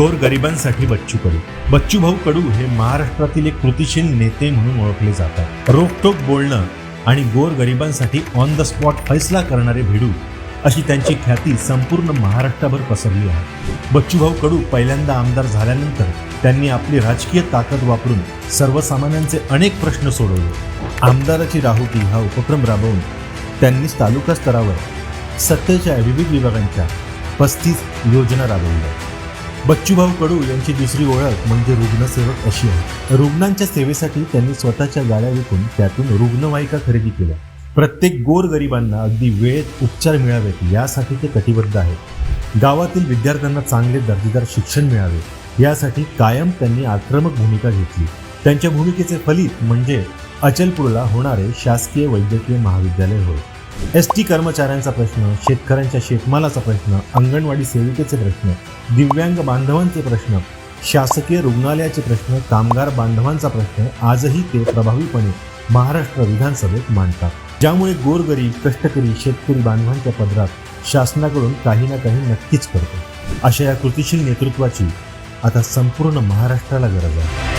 गोर गरिबांसाठी बच्चू कडू. बच्चू भाऊ कडू हे महाराष्ट्रातील एक कृतिशील नेते म्हणून ओळखले जातात. रोखटोक बोलणं आणि गोरगरिबांसाठी ऑन द स्पॉट फैसला करणारे भिडू अशी त्यांची ख्याती संपूर्ण महाराष्ट्रभर पसरली आहे. बच्चूभाऊ कडू पहिल्यांदा आमदार झाल्यानंतर त्यांनी आपली राजकीय ताकद वापरून सर्वसामान्यांचे अनेक प्रश्न सोडवले. आमदाराची राहुटी हा उपक्रम राबवून त्यांनीच तालुका स्तरावर सत्तेच्या विविध विभागांच्या पस्तीस योजना राबवल्या. बच्चूभाऊ कडू यांची दुसरी ओळख म्हणजे रुग्णसेवक अशी आहे. रुग्णांच्या सेवेसाठी त्यांनी स्वतःच्या गाड्या विकून त्यातून रुग्णवाहिका खरेदी केल्या. प्रत्येक गोरगरिबांना अगदी वेळेत उपचार मिळावेत यासाठी ते कटिबद्ध आहेत. गावातील विद्यार्थ्यांना चांगले दर्जेदार शिक्षण मिळावे यासाठी कायम त्यांनी आक्रमक भूमिका घेतली. त्यांच्या भूमिकेचे फलित म्हणजे अचलपूरला होणारे शासकीय वैद्यकीय महाविद्यालय होय. एस टी कर्मचाऱ्यांचा प्रश्न शेतकऱ्यांच्या शेतमालाचा प्रश्न अंगणवाडी सेविकेचे प्रश्न दिव्यांग बांधवांचे प्रश्न शासकीय रुग्णालयाचे प्रश्न कामगार बांधवांचा प्रश्न आजही ते प्रभावीपणे महाराष्ट्र विधानसभेत मांडतात. ज्यामुळे गोरगरीब कष्टकरी शेतकरी बांधवांच्या पदरात शासनाकडून काही ना काही नक्कीच करतो अशा या कृतिशील नेतृत्वाची आता संपूर्ण महाराष्ट्राला गरज आहे.